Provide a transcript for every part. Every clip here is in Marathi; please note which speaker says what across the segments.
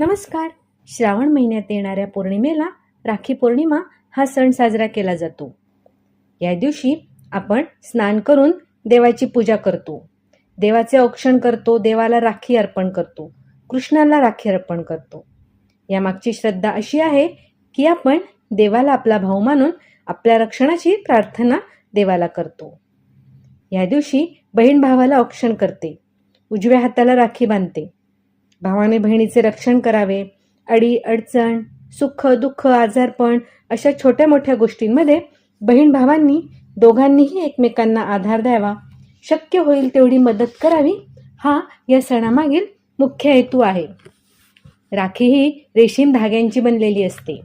Speaker 1: नमस्कार. श्रावण महिन्यात येणाऱ्या पौर्णिमेला राखी पौर्णिमा हा सण साजरा केला जातो. या दिवशी आपण स्नान करून देवाची पूजा करतो. देवाचे औक्षण करतो देवाला राखी अर्पण करतो कृष्णाला राखी अर्पण करतो. यामागची श्रद्धा अशी आहे की आपण देवाला आपला भाऊ मानून आपल्या रक्षणाची प्रार्थना देवाला करतो. या दिवशी बहीण भावाला औक्षण करते उजव्या हाताला राखी बांधते भावाने बहिणीचे रक्षण करावे अडी अडचण सुख दुःख आजारपण अशा छोट्या मोठ्या गोष्टींमध्ये बहीण भावांनी दोघांनीही एकमेकांना आधार द्यावा. शक्य होईल तेवढी मदत करावी. हा या सणामागील मुख्य हेतू आहे. राखी ही रेशीम धाग्यांची बनलेली असते.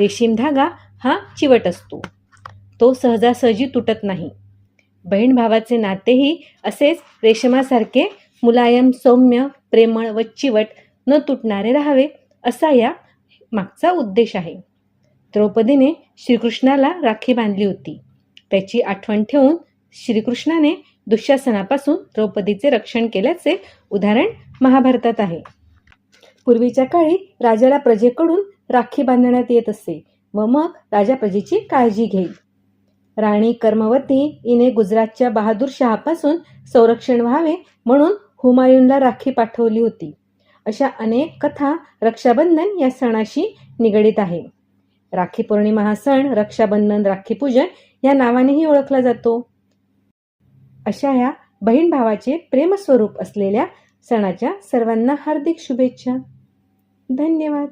Speaker 1: रेशीम धागा हा चिवट असतो. तो सहजासहजी तुटत नाही. बहीण भावाचे नातेही असेच रेशमासारखे मुलायम सौम्य प्रेमळ व चिवट न तुटणारे राहावे असा या मागचा उद्देश आहे. द्रौपदीने श्रीकृष्णाला राखी बांधली होती. त्याची आठवण ठेवून श्रीकृष्णाने दुःशासनापासून द्रौपदीचे रक्षण केल्याचे उदाहरण महाभारतात आहे. पूर्वीच्या काळी राजाला प्रजेकडून राखी बांधण्यात येत असे व मग राजा प्रजेची काळजी घेईल राणी कर्मवती हिने गुजरातच्या बहादूर शहापासून संरक्षण व्हावे म्हणून हुमायूनला राखी पाठवली होती. अशा अनेक कथा रक्षाबंधन या सणाशी निगडीत आहे. राखी पौर्णिमा हा सण रक्षाबंधन राखी पूजन या नावानेही ओळखला जातो. अशा या बहीण भावाचे प्रेमस्वरूप असलेल्या सणाच्या सर्वांना हार्दिक शुभेच्छा. धन्यवाद.